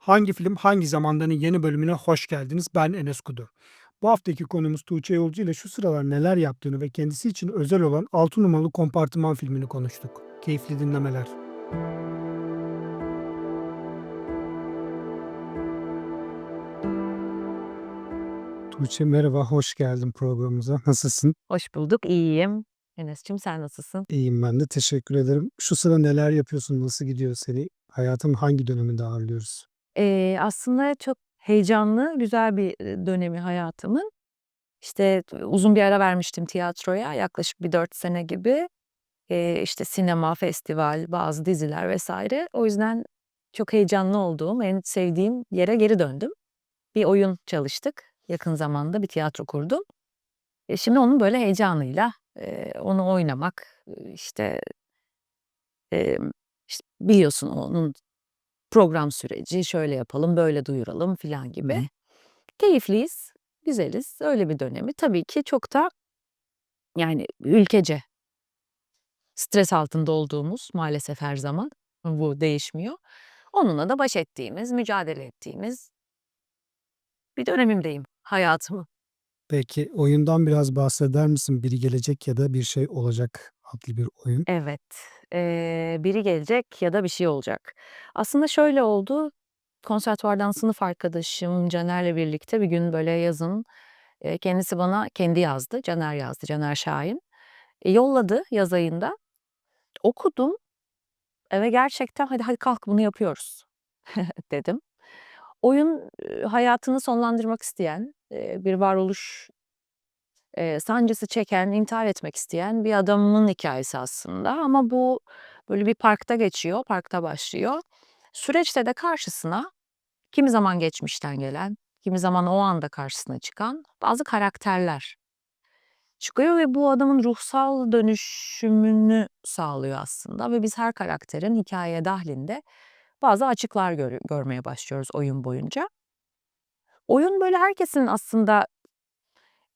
Hangi Film Hangi Zamandan'ın yeni bölümüne hoş geldiniz. Ben Enes Kudur. Bu haftaki konumuz Tuğçe Yolcu ile şu sıralar neler yaptığını ve kendisi için özel olan 6 numaralı kompartıman filmini konuştuk. Keyifli dinlemeler. Tuğçe merhaba, hoş geldin programımıza. Nasılsın? Hoş bulduk, iyiyim. Enes'cim sen nasılsın? İyiyim ben de, teşekkür ederim. Şu sıra neler yapıyorsun, nasıl gidiyor seni? Hayatın hangi döneminde ağırlıyoruz? Eee, aslında çok heyecanlı, güzel bir, dönemi hayatımın. İşte, uzun bir ara vermiştim tiyatroya, yaklaşık bir 4 sene gibi. Eee, işte, sinema, festival, bazı diziler vs. O yüzden çok heyecanlı olduğum, en sevdiğim yere geri döndüm. Bir oyun çalıştık yakın zamanda, bir tiyatro kurdum. E, şimdi onun böyle heyecanıyla, eee, onu oynamak, işte emm, işte, biliyorsun onun program süreci, şöyle yapalım, böyle duyuralım filan gibi. hı. Keyifliyiz, güzeliz. Öyle bir dönemi. Tabii ki çok da yani ülkece stres altında olduğumuz maalesef her zaman, bu değişmiyor. Onunla da baş ettiğimiz, mücadele ettiğimiz bir dönemimdeyim hayatımın. Peki, oyundan biraz bahseder misin? "Biri Gelecek ya da Bir Şey Olacak" adlı bir oyun. Evet, eee, biri gelecek ya da bir şey olacak. Aslında şöyle oldu, konservatuvardan sınıf arkadaşım Caner'le birlikte bir gün böyle yazın, kendisi bana kendi yazdı, Caner yazdı, Caner Şahin. E, yolladı yaz ayında. Okudum, eee, ve gerçekten "Hadi, hadi kalk bunu yapıyoruz." dedim. Oyun, hayatını sonlandırmak isteyen, bir varoluş eee, sancısı çeken, intihar etmek isteyen bir adamın hikâyesi aslında ama bu böyle bir parkta geçiyor, parkta başlıyor. Süreçte de karşısına kimi zaman geçmişten gelen, kimi zaman o anda karşısına çıkan bazı karakterler çıkıyor ve bu adamın ruhsal dönüşümünü sağlıyor aslında ve biz her karakterin hikâye dâhlinde bazı açıklar görü görmeye başlıyoruz oyun boyunca. Oyun böyle herkesin aslında,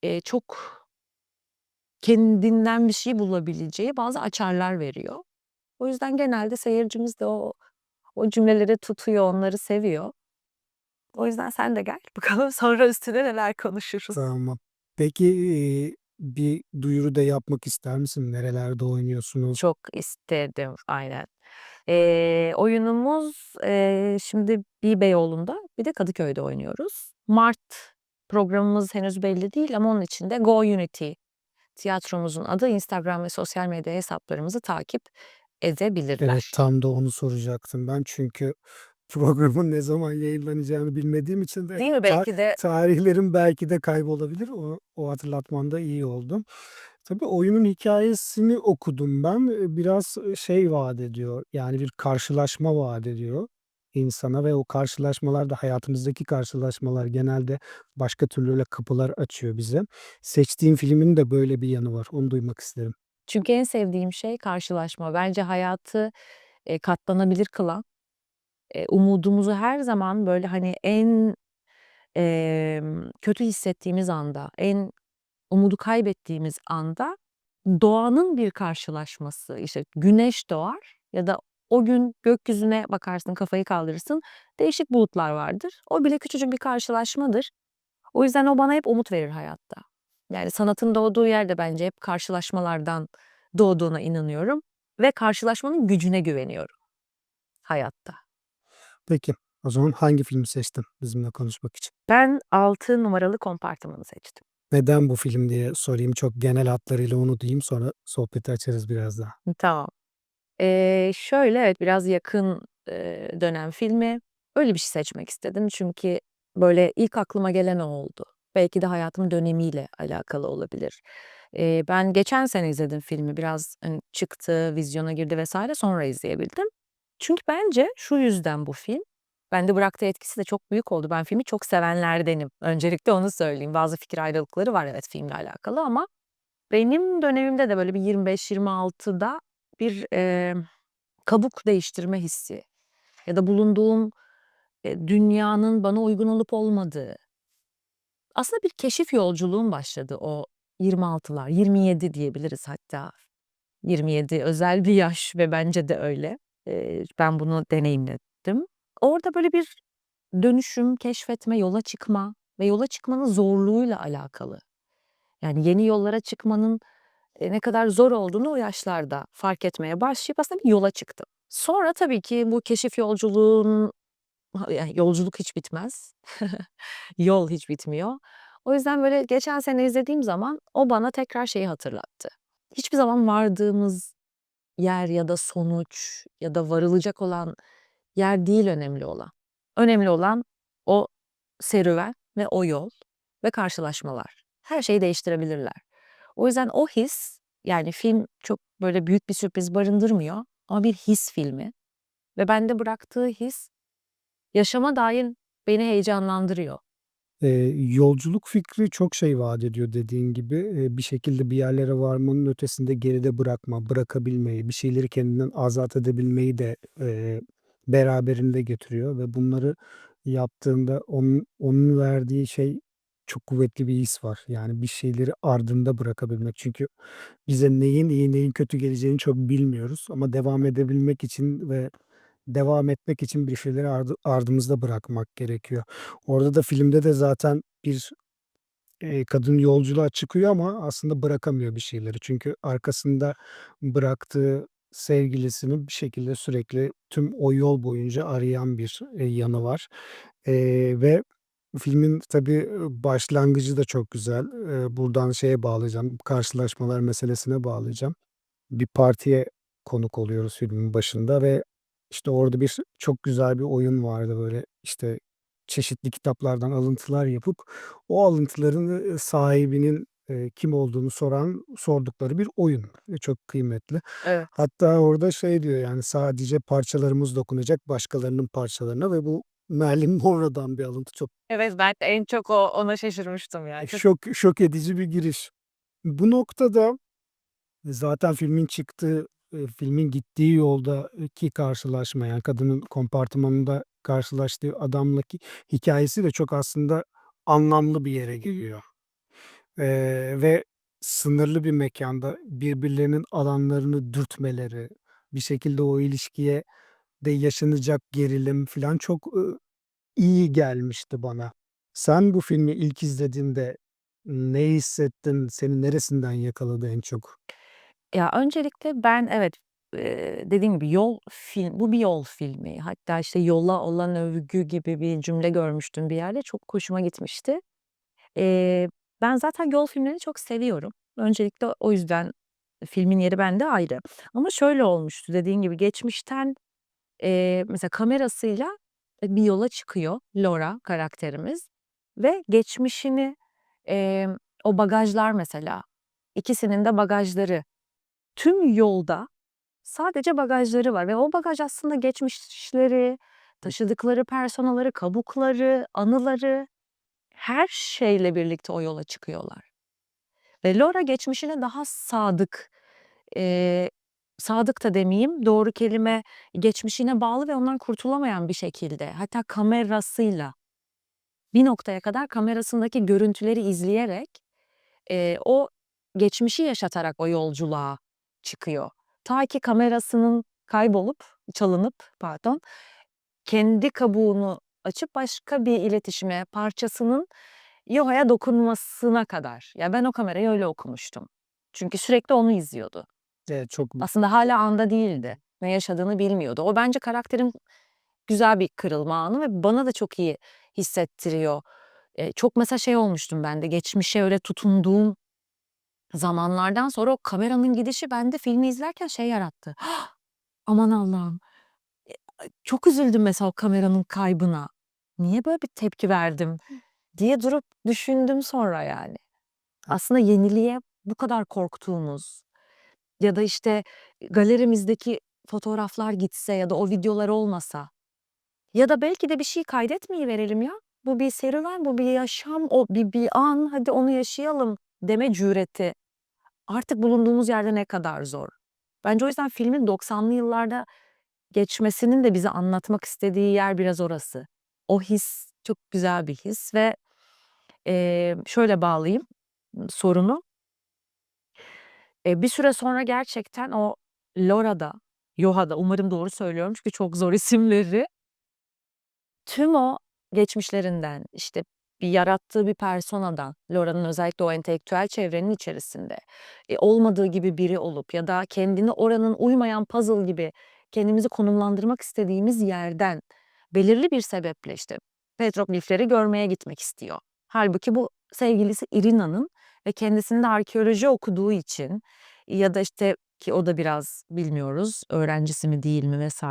eee, çok kendinden bir şey bulabileceği bazı açarlar veriyor. O yüzden genelde seyircimiz de o o cümleleri tutuyor, onları seviyor. O yüzden sen de gel, bakalım sonra üstüne neler konuşuruz. Tamam. Peki, bir duyuru da yapmak ister misin? Nerelerde oynuyorsunuz? Çok isterim, aynen. Eee, oyunumuz, eee, şimdi bir Beyoğlu'nda bir de Kadıköy'de oynuyoruz. Mart programımız henüz belli değil ama onun için de Go Unity tiyatromuzun adı. Instagram ve sosyal medya hesaplarımızı takip Evet, edebilirler. tam da onu soracaktım ben çünkü programın ne zaman yayınlanacağını bilmediğim için de Değil mi? Belki de tarihlerim belki de kaybolabilir. O o hatırlatman da iyi oldu. Tabii oyunun hikâyesini okudum ben. Biraz, şey vaat ediyor, yani bir karşılaşma vaat ediyor insana ve o karşılaşmalar da hayatımızdaki karşılaşmalar genelde başka türlü öyle kapılar açıyor bize. Seçtiğin filmin de böyle bir yanı var. Onu duymak isterim. Çünkü en sevdiğim şey karşılaşma. Bence hayatı, eee, katlanabilir kılan, eee, umudumuzu her zaman böyle, hani, en, emm, kötü hissettiğimiz anda, en umudu kaybettiğimiz anda doğanın bir karşılaşması. İşte, güneş doğar ya da o gün gökyüzüne bakarsın, kafayı kaldırırsın, değişik bulutlar vardır. O bile küçücük bir karşılaşmadır. O yüzden o bana hep umut verir hayatta. Yani sanatın doğduğu yer de bence hep karşılaşmalardan doğduğuna inanıyorum ve karşılaşmanın gücüne güveniyorum hayatta. Peki, o zaman hangi filmi seçtin bizimle konuşmak için? Ben 6 numaralı kompartımanı seçtim. Neden bu film diye sorayım. Çok genel hatlarıyla onu duyayım, sonra sohbeti açarız biraz daha. Tamam. Eee, şöyle, evet, biraz yakın, eee, dönem filmi. Öyle bir şey seçmek istedim çünkü böyle ilk aklıma gelen o oldu. Belki de hayatımın dönemiyle alakalı olabilir. Eee, ben geçen sene izledim filmi. Biraz, hani, çıktı, vizyona girdi vs. sonra izleyebildim. Çünkü bence şu yüzden bu film, bende bıraktığı etkisi de çok büyük oldu. Ben filmi çok sevenlerdenim. Öncelikle onu söyleyeyim. Bazı fikir ayrılıkları var evet filmle alakalı ama benim dönemimde de böyle bir 25-26'da bir, emm, kabuk değiştirme hissi ya da bulunduğum, eee, dünyanın bana uygun olup olmadığı aslında bir keşif yolculuğum başladı o 26'lar, 27 diyebiliriz hatta. 27 özel bir yaş ve bence de öyle. Eee, ben bunu deneyimledim. Orada böyle bir dönüşüm, keşfetme, yola çıkma ve yola çıkmanın zorluğuyla alakalı. Yani yeni yollara çıkmanın, ne kadar zor olduğunu o yaşlarda fark etmeye başlayıp aslında bir yola çıktım. Sonra tabii ki bu keşif yolculuğunun ha ya yolculuk hiç bitmez. Yol hiç bitmiyor. O yüzden böyle geçen sene izlediğim zaman o bana tekrar şeyi hatırlattı. Hiçbir zaman vardığımız yer ya da sonuç ya da varılacak olan yer değil önemli olan. Önemli olan o serüven ve o yol ve karşılaşmalar. Her şeyi değiştirebilirler. O yüzden o his, yani film çok böyle büyük bir sürpriz barındırmıyor ama bir his filmi ve bende bıraktığı his yaşama dair beni heyecanlandırıyor. Eee, yolculuk fikri çok şey vaat ediyor dediğin gibi. Eee, bir şekilde bir yerlere varmanın ötesinde geride bırakma, bırakabilmeyi, bir şeyleri kendinden azat edebilmeyi de, eee, beraberinde getiriyor ve bunları yaptığında onun onun verdiği şey çok kuvvetli bir his var. Yani bir şeyleri ardında bırakabilmek. Çünkü bize neyin iyi, neyin kötü geleceğini çok bilmiyoruz ama devam edebilmek için ve devam etmek için bir şeyleri ardı ardımızda bırakmak gerekiyor. Orada da filmde de zaten bir, eee, kadın yolculuğa çıkıyor ama aslında bırakamıyor bir şeyleri. Çünkü arkasında bıraktığı sevgilisini bir şekilde sürekli tüm o yol boyunca arayan bir, eee, yanı var. Eee, ve filmin tabii, başlangıcı da çok güzel. Eee, buradan şeye bağlayacağım, karşılaşmalar meselesine bağlayacağım. Bir partiye konuk oluyoruz filmin başında ve, işte, orada bir çok güzel bir oyun vardı. Böyle, işte, çeşitli kitaplardan alıntılar yapıp o alıntıların, ııı, sahibinin, eee, kim olduğunu soran sordukları bir oyun ve çok kıymetli. Evet. Hatta orada şey diyor, yani, sadece parçalarımız dokunacak başkalarının parçalarına ve bu Marilyn Monroe'dan bir alıntı. Çok Evet, ben en çok o ona şaşırmıştım ya. eee, Çok şok şok edici bir giriş. Bu noktada zaten filmin çıktığı, eee, filmin gittiği yoldaki karşılaşma, yani, kadının kompartımanında karşılaştığı adamla ki hikâyesi de çok aslında anlamlı bir yere geliyor. Eee, ve sınırlı bir mekânda birbirlerinin alanlarını dürtmeleri, bir şekilde o ilişkiye de yaşanacak gerilim filan çok, iyi gelmişti bana. Sen bu filmi ilk izlediğinde ne hissettin? Seni neresinden yakaladı en çok? Ya, öncelikle ben evet, dediğim gibi yol film bu bir yol filmi. Hatta, işte, yola olan övgü gibi bir cümle görmüştüm bir yerde. Çok hoşuma gitmişti. Eee, ben zaten yol filmlerini çok seviyorum. Öncelikle o yüzden filmin yeri bende ayrı. Ama şöyle olmuştu dediğin gibi geçmişten, eee, mesela kamerasıyla, bir yola çıkıyor Laura karakterimiz ve geçmişini, emm, o bagajlar mesela, ikisinin de bagajları, tüm yolda sadece bagajları var ve o bagaj aslında geçmişleri, taşıdıkları personaları, kabukları, anıları, her şeyle birlikte o yola çıkıyorlar. Ve Laura geçmişine daha sadık, eee, sadık da demeyeyim, doğru kelime, geçmişine bağlı ve ondan kurtulamayan bir şekilde, hatta kamerasıyla bir noktaya kadar kamerasındaki görüntüleri izleyerek, eee, o geçmişi yaşatarak o yolculuğa çıkıyor. Ta ki kamerasının kaybolup, çalınıp, pardon, kendi kabuğunu açıp başka bir iletişime, parçasının Yoha'ya dokunmasına kadar. Ya, ben o kamerayı öyle okumuştum. Çünkü sürekli onu izliyordu. Evet, çok Aslında hâlâ anda değildi. Ne yaşadığını bilmiyordu. O bence karakterin güzel bir kırılma anı ve bana da çok iyi hissettiriyor. Eee, çok mesela şey olmuştum ben de, geçmişe öyle tutunduğum zamanlardan sonra o kameranın gidişi bende filmi izlerken şey yarattı. Aman Allah'ım! Eee, çok üzüldüm mesela o kameranın kaybına. Niye böyle bir tepki verdim diye durup düşündüm sonra yani. Aslında yeniliğe bu kadar korktuğumuz ya da, işte, galerimizdeki fotoğraflar gitse ya da o videolar olmasa ya da belki de bir şey kaydetmeyiverelim ya. Bu bir serüven, bu bir yaşam, o bir bir an, hadi onu yaşayalım deme cüreti artık bulunduğumuz yerde ne kadar zor. Bence o yüzden filmin 90'lı yıllarda geçmesinin de bize anlatmak istediği yer biraz orası. O his çok güzel bir his ve, eee, şöyle bağlayayım, sorunu. Eee, bir süre sonra gerçekten o Laura'da, Yoha'da, umarım doğru söylüyorum çünkü çok zor isimleri. Tüm o geçmişlerinden, işte, bir yarattığı bir personadan, Laura'nın özellikle o entelektüel çevrenin içerisinde, eee, olmadığı gibi biri olup ya da kendini oranın uymayan puzzle gibi kendimizi konumlandırmak istediğimiz yerden belirli bir sebeple, işte, petroglifleri görmeye gitmek istiyor. Hâlbuki bu sevgilisi Irina'nın ve kendisinin de arkeoloji okuduğu için ya da, işte, ki o da biraz bilmiyoruz öğrencisi mi değil mi vs.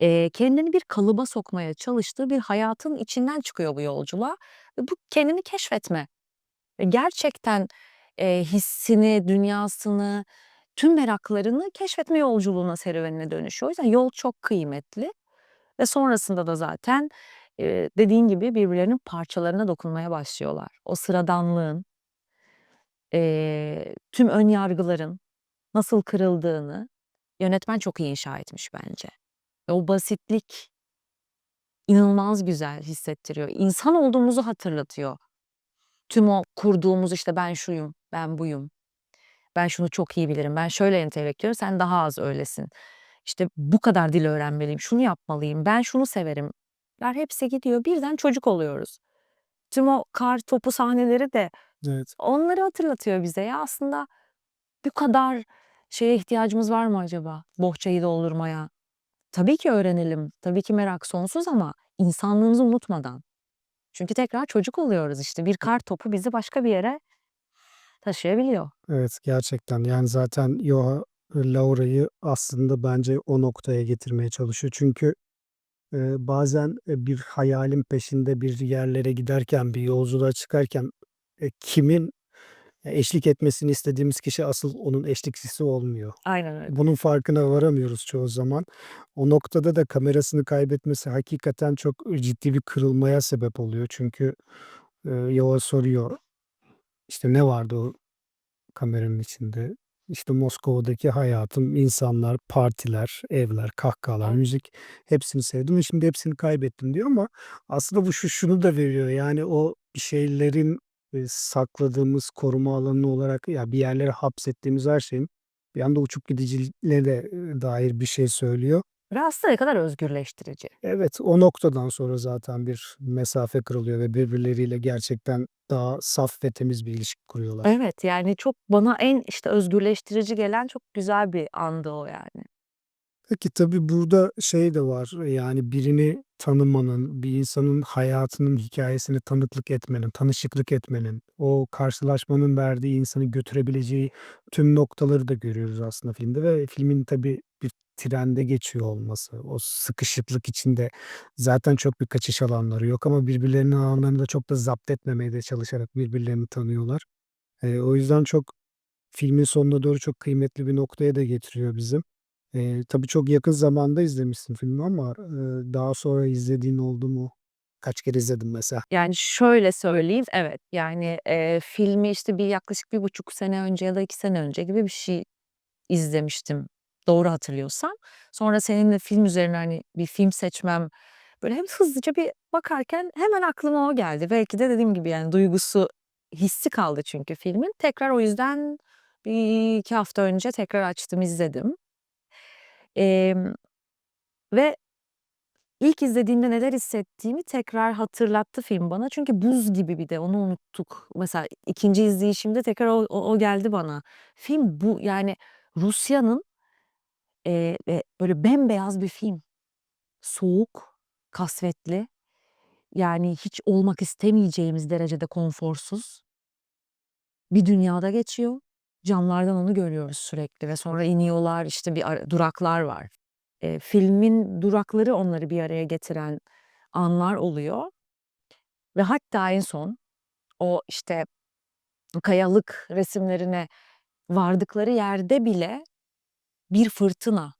eee, kendini bir kalıba sokmaya çalıştığı bir hayatın içinden çıkıyor bu yolculuğa ve bu kendini keşfetme gerçekten, eee, hissini, dünyasını, tüm meraklarını keşfetme yolculuğuna, serüvenine dönüşüyor. O yüzden yol çok kıymetli ve sonrasında da zaten, dediğin gibi birbirlerinin parçalarına dokunmaya başlıyorlar. O sıradanlığın tüm ön yargıların nasıl kırıldığını yönetmen çok iyi inşa etmiş bence ve o basitlik inanılmaz güzel hissettiriyor. İnsan olduğumuzu hatırlatıyor. Tüm o kurduğumuz, işte, ben şuyum, ben buyum, ben şunu çok iyi bilirim, ben şöyle entelektüelim, sen daha az öylesin. İşte, bu kadar dil öğrenmeliyim, şunu yapmalıyım, ben şunu severim hepsi gidiyor. Birden çocuk oluyoruz. Tüm o kar topu sahneleri de Evet. onları hatırlatıyor bize. Ya, aslında bu kadar şeye ihtiyacımız var mı acaba bohçayı doldurmaya? Tabii ki öğrenelim, tabii ki merak sonsuz ama insanlığımızı unutmadan. Çünkü tekrar çocuk oluyoruz, işte. Bir kar topu bizi başka bir yere taşıyabiliyor. Evet, gerçekten. Yani, zaten Joa, Laura'yı aslında bence o noktaya getirmeye çalışıyor. Çünkü, eee, bazen, eee, bir hayalin peşinde bir yerlere giderken, bir yolculuğa çıkarken, eee, kimin eşlik etmesini istediğimiz kişi asıl onun eşlikçisi olmuyor. Aynen öyle. Bunun farkına varamıyoruz çoğu zaman. O noktada da kamerasını kaybetmesi hakikaten çok ciddi bir kırılmaya sebep oluyor. Çünkü, eee, Joa soruyor, işte, "Ne vardı o kameranın içinde?" İşte, "Moskova'daki hayatım, insanlar, partiler, evler, kahkahalar, müzik hepsini sevdim ve şimdi hepsini kaybettim." diyor ama aslında bu şu şunu da veriyor, yani, o şeylerin, eee, sakladığımız koruma alanı olarak ya, bir yerlere hapsettiğimiz her şeyin bir anda uçup gideceğine de, eee, dair bir şey söylüyor. Aslında ne kadar özgürleştirici. Evet, o noktadan sonra zaten bir mesafe kırılıyor ve birbirleriyle gerçekten daha saf ve temiz bir ilişki kuruyorlar. Evet, yani, çok bana en, işte, özgürleştirici gelen çok güzel bir andı o yani. Peki, tabii burada şey de var, yani, birini tanımanın, bir insanın hayatının hikâyesine tanıklık etmenin, tanışıklık etmenin, o karşılaşmanın verdiği insanı götürebileceği tüm noktaları da görüyoruz aslında filmde ve filmin tabii bir trende geçiyor olması, o sıkışıklık içinde zaten çok bir kaçış alanları yok ama birbirlerinin alanlarını da çok da zapt etmemeye de çalışarak birbirlerini tanıyorlar. Eee, o yüzden çok filmin sonuna doğru çok kıymetli bir noktaya da getiriyor bizi. Eee, tabii çok yakın zamanda izlemişsin filmi ama, eee, daha sonra izlediğin oldu mu? Kaç kere izledin mesela? Yani, şöyle söyleyeyim, evet, yani, eee, filmi, işte, bir yaklaşık 1,5 sene önce ya da 2 sene önce gibi bir şey izlemiştim, doğru hatırlıyorsam. Sonra seninle film üzerine, hani, bir film seçmem, böyle, hem hızlıca bir bakarken hemen aklıma o geldi. Belki de dediğim gibi, yani, duygusu, hissi kaldı çünkü filmin. Tekrar o yüzden bir 2 hafta önce tekrar açtım, izledim. Emm, ve ilk izlediğimde neler hissettiğimi tekrar hatırlattı film bana. Çünkü buz gibi bir de onu unuttuk. Mesela 2'nci izleyişimde tekrar o o o geldi bana. Film bu, yani, Rusya'nın, eee, ve böyle bembeyaz bir film. Soğuk, kasvetli, yani, hiç olmak istemeyeceğimiz derecede konforsuz bir dünyada geçiyor. Camlardan onu görüyoruz sürekli ve sonra iniyorlar, işte, bir duraklar var. Eee, filmin durakları onları bir araya getiren anlar oluyor ve hatta en son o, işte, kayalık resimlerine vardıkları yerde bile bir fırtına,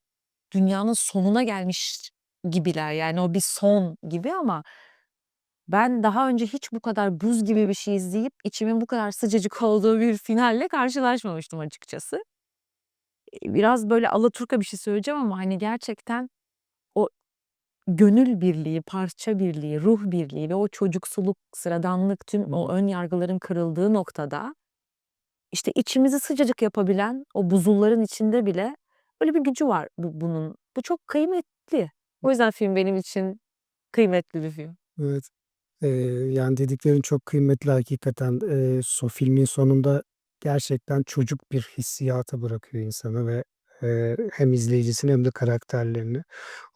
dünyanın sonuna gelmiş gibiler. Yani, o bir son gibi ama ben daha önce hiç bu kadar buz gibi bir şey izleyip içimin bu kadar sıcacık olduğu bir finalle karşılaşmamıştım açıkçası. Biraz böyle alaturka bir şey söyleyeceğim ama, hani, gerçekten o gönül birliği, parça birliği, ruh birliği ve o çocuksuluk, sıradanlık, tüm o ön yargıların kırıldığı noktada, işte, içimizi sıcacık yapabilen o buzulların içinde bile öyle bir gücü var bu bunun. Bu çok kıymetli. O yüzden film benim için kıymetli bir film. Evet. Eee, yani, dediklerin çok kıymetli hakikaten. Eee, so filmin sonunda gerçekten çocuk bir hissiyata bırakıyor insanı ve, eee, hem izleyicisini hem de karakterlerini.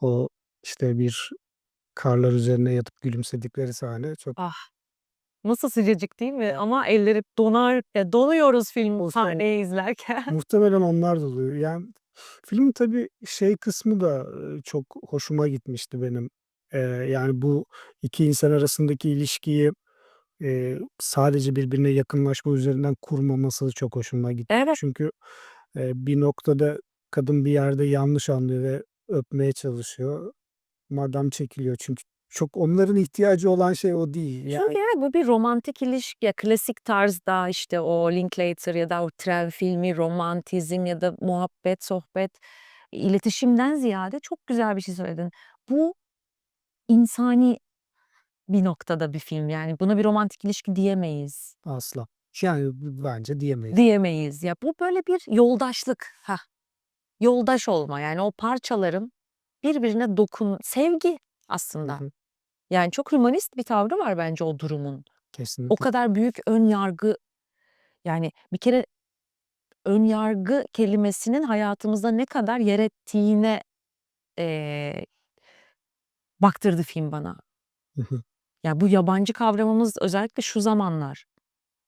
O, işte, bir karlar üzerine yatıp gülümsedikleri sahne çok Ah! Nasıl sıcacık değil mi? Ama eller hep donar ya donuyoruz film Muhtem sahneyi izlerken. muhtemelen onlar da oluyor. Yani, filmin tabii şey kısmı da, çok hoşuma gitmişti benim. Eee, yani, bu 2 insan arasındaki ilişkiyi, eee, sadece birbirine yakınlaşma üzerinden kurmaması çok hoşuma gitti. Evet. Çünkü, eee, bir noktada kadın bir yerde yanlış anlıyor ve öpmeye çalışıyor. Adam çekiliyor çünkü çok onların ihtiyacı olan şey o değil. Çünkü Yani evet, bu bir romantik ilişki. Ya, klasik tarzda, işte, o Linklater ya da o tren filmi, romantizm ya da muhabbet, sohbet, iletişimden ziyade çok güzel bir şey söyledin. Bu insani bir noktada bir film. Yani, buna bir romantik ilişki diyemeyiz. Asla. Yani, bence diyemeyiz. Diyemeyiz. Ya, bu böyle bir yoldaşlık. Hah, yoldaş olma. Yani, o parçaların birbirine dokun sevgi Hı aslında. hı. Yani, çok hümanist bir tavrı var bence o durumun. O Kesinlikle. kadar büyük ön yargı yani, bir kere ön yargı kelimesinin hayatımızda ne kadar yer ettiğine, eee baktırdı film bana. Hı hı. Ya, bu yabancı kavramımız özellikle şu zamanlar.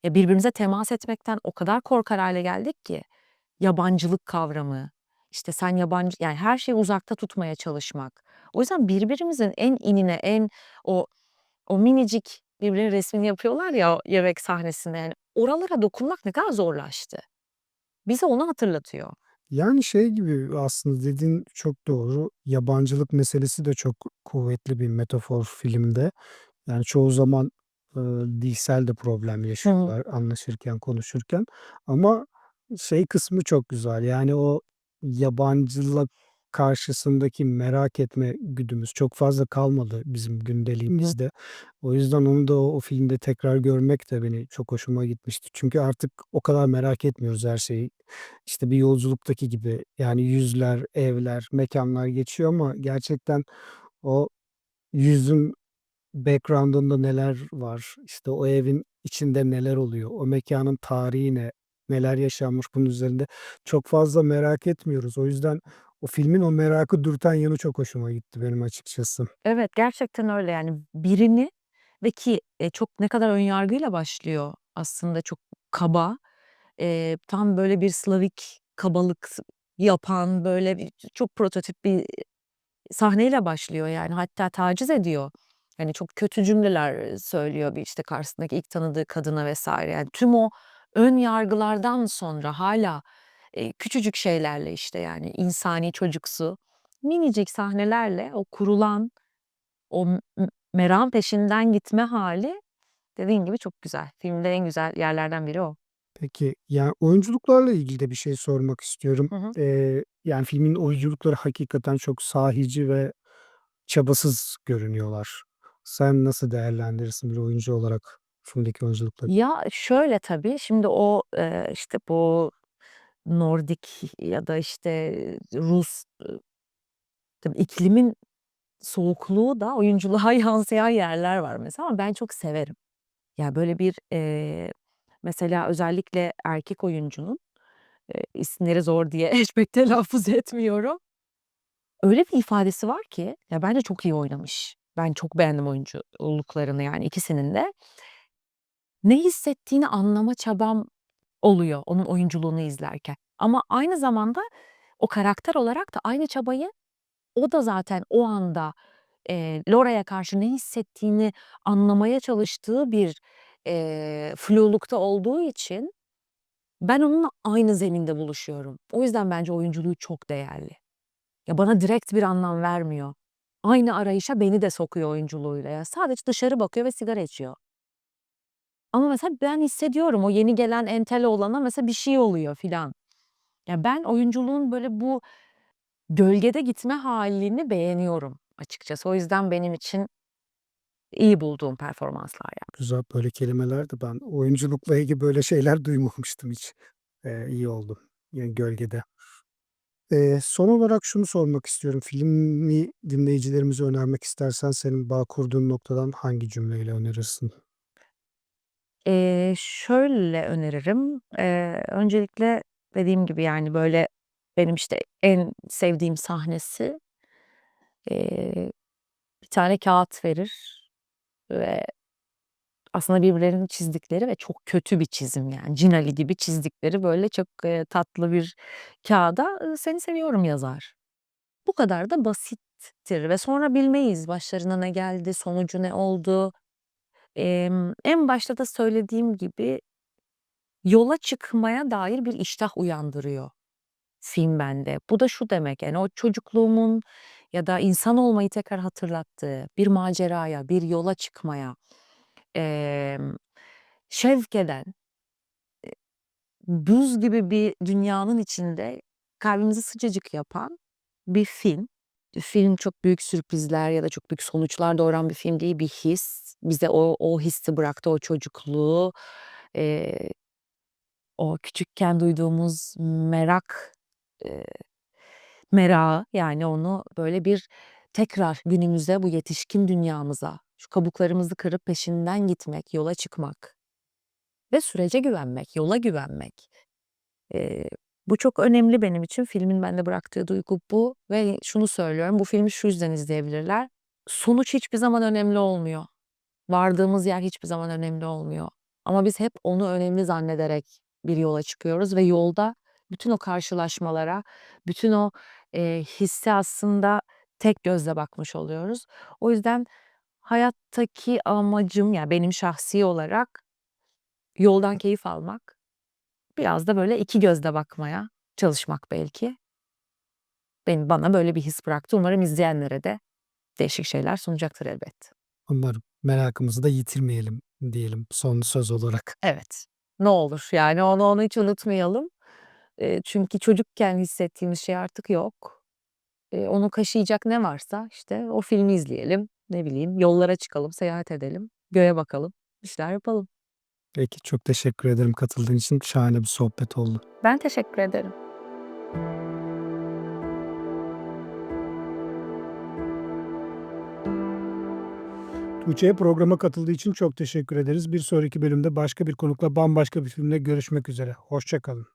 Ya, birbirimize temas etmekten o kadar korkar hâle geldik ki. Yabancılık kavramı, işte, sen yabancı yani, her şeyi uzakta tutmaya çalışmak. O yüzden birbirimizin en inine, en o o minicik birbirlerinin resmini yapıyorlar ya o yemek sahnesinde, yani, oralara dokunmak ne kadar zorlaştı. Bize onu hatırlatıyor. Yani, şey gibi aslında dediğin çok doğru. Yabancılık meselesi de çok kuvvetli bir metafor filmde. Yani, çoğu zaman, ııı, dilsel de problem hı. yaşıyorlar anlaşırken, konuşurken ama şey kısmı çok güzel, yani, o yabancılık karşısındaki merak etme güdümüz çok fazla kalmadı bizim gündeliğimizde. O yüzden onu da o filmde tekrar görmek de beni çok hoşuma gitmişti. Çünkü artık o kadar merak etmiyoruz her şeyi. İşte, bir yolculuktaki gibi, yani, yüzler, evler, mekânlar geçiyor ama gerçekten o yüzün background'ında neler var, işte, o evin içinde neler oluyor, o mekânın tarihi ne, neler yaşanmış bunun üzerinde çok fazla merak etmiyoruz. O yüzden o filmin o merakı dürten yanı çok hoşuma gitti benim açıkçası. Evet, gerçekten öyle, yani, birini ve ki, eee, çok ne kadar ön yargıyla başlıyor aslında çok kaba, eee, tam böyle bir Slavik kabalık yapan, böyle bir çok prototip bir sahneyle başlıyor, yani, hatta taciz ediyor. Hani, çok kötü cümleler söylüyor bir, işte, karşısındaki ilk tanıdığı kadına vs. yani, tüm o ön yargılardan sonra hâlâ, eee, küçücük şeylerle, işte, yani, insani, çocuksu, minicik sahnelerle o kurulan o m m merakın peşinden gitme hâli dediğin gibi çok güzel. Filmde en güzel yerlerden biri o. Peki, ya, oyunculuklarla ilgili de bir şey sormak istiyorum. Hı hı. Eee, yani, filmin oyunculukları hakikaten çok sahici ve çabasız görünüyorlar. Sen nasıl değerlendirirsin bir oyuncu olarak filmdeki oyunculukları? Ya, şöyle tabii, şimdi o, işte, bu Nordik ya da, işte, Rus, tabii iklimin soğukluğu da oyunculuğa yansıyan yerler var mesela ama ben çok severim. Ya, böyle bir, eee, mesela özellikle erkek oyuncunun, eee, isimleri zor diye pek telaffuz etmiyorum. Öyle bir ifadesi var ki, ya, bence çok iyi oynamış. Ben çok beğendim oyunculuklarını, yani, ikisinin de. Ne hissettiğini anlama çabam oluyor onun oyunculuğunu izlerken ama aynı zamanda o karakter olarak da aynı çabayı o da zaten o anda, eee, Laura'ya karşı ne hissettiğini anlamaya çalıştığı bir, eee, flulukta olduğu için ben onunla aynı zeminde buluşuyorum. O yüzden bence oyunculuğu çok değerli. Ya, bana direkt bir anlam vermiyor. Aynı arayışa beni de sokuyor oyunculuğuyla. Ya, sadece dışarı bakıyor ve sigara içiyor. Ama mesela ben hissediyorum o yeni gelen entel oğlana mesela bir şey oluyor filan. Ya, ben oyunculuğun böyle bu gölgede gitme hâlini beğeniyorum açıkçası. O yüzden benim için iyi bulduğum performanslar yani. Güzel, böyle kelimeler de ben oyunculukla ilgili böyle şeyler duymamıştım hiç. Eee, iyi oldu, yani, gölgede. Eee, son olarak şunu sormak istiyorum. Filmi dinleyicilerimize önermek istersen senin bağ kurduğun noktadan hangi cümleyle önerirsin? Eee, şöyle öneririm. Eee, öncelikle dediğim gibi, yani, böyle, benim, işte, en sevdiğim sahnesi eee, bir tane kâğıt verir ve aslında birbirlerinin çizdikleri ve çok kötü bir çizim, yani, Cin Ali gibi çizdikleri, böyle, çok, eee, tatlı bir kâğıda, ııı, "Seni seviyorum." yazar. Bu kadar da basittir ve sonra bilmeyiz başlarına ne geldi, sonucu ne oldu. Emm, en başta da söylediğim gibi yola çıkmaya dair bir iştah uyandırıyor film bende. Bu da şu demek, yani, o çocukluğumun ya da insan olmayı tekrar hatırlattığı bir maceraya, bir yola çıkmaya, emm, şevk eden, eee, buz gibi bir dünyanın içinde kalbimizi sıcacık yapan bir film. Film çok büyük sürprizler ya da çok büyük sonuçlar doğuran bir film değil, bir his. Bize o o hissi bıraktı, o çocukluğu, eee, o küçükken duyduğumuz merak, eee, merağı, yani, onu, böyle, bir tekrar günümüze, bu yetişkin dünyamıza, şu kabuklarımızı kırıp peşinden gitmek, yola çıkmak ve sürece güvenmek, yola güvenmek. Bu çok önemli benim için. Filmin bende bıraktığı duygu bu ve şunu söylüyorum, bu filmi şu yüzden izleyebilirler. Sonuç hiçbir zaman önemli olmuyor. Vardığımız yer hiçbir zaman önemli olmuyor ama biz hep onu önemli zannederek bir yola çıkıyoruz ve yolda bütün o karşılaşmalara, bütün o, eee, hisse aslında tek gözle bakmış oluyoruz. O yüzden hayattaki amacım, ya, benim şahsi olarak yoldan keyif almak, biraz da, böyle, iki gözle bakmaya çalışmak belki. Benim bana böyle bir his bıraktı. Umarım izleyenlere de değişik şeyler sunacaktır elbet. Umarım. Merakımızı da yitirmeyelim diyelim son söz olarak. Evet. Ne olur, yani, onu onu hiç unutmayalım. Eee, çünkü çocukken hissettiğimiz şey artık yok. Eee, onu kaşıyacak ne varsa, işte, o filmi izleyelim, ne bileyim, yollara çıkalım, seyahat edelim, göğe bakalım, bir şeyler yapalım. Peki, çok teşekkür ederim katıldığın için. Şahane bir sohbet oldu. Ben teşekkür ederim. Tuğçe'ye programa katıldığı için çok teşekkür ederiz. Bir sonraki bölümde başka bir konukla, bambaşka bir filmle görüşmek üzere. Hoşça kalın.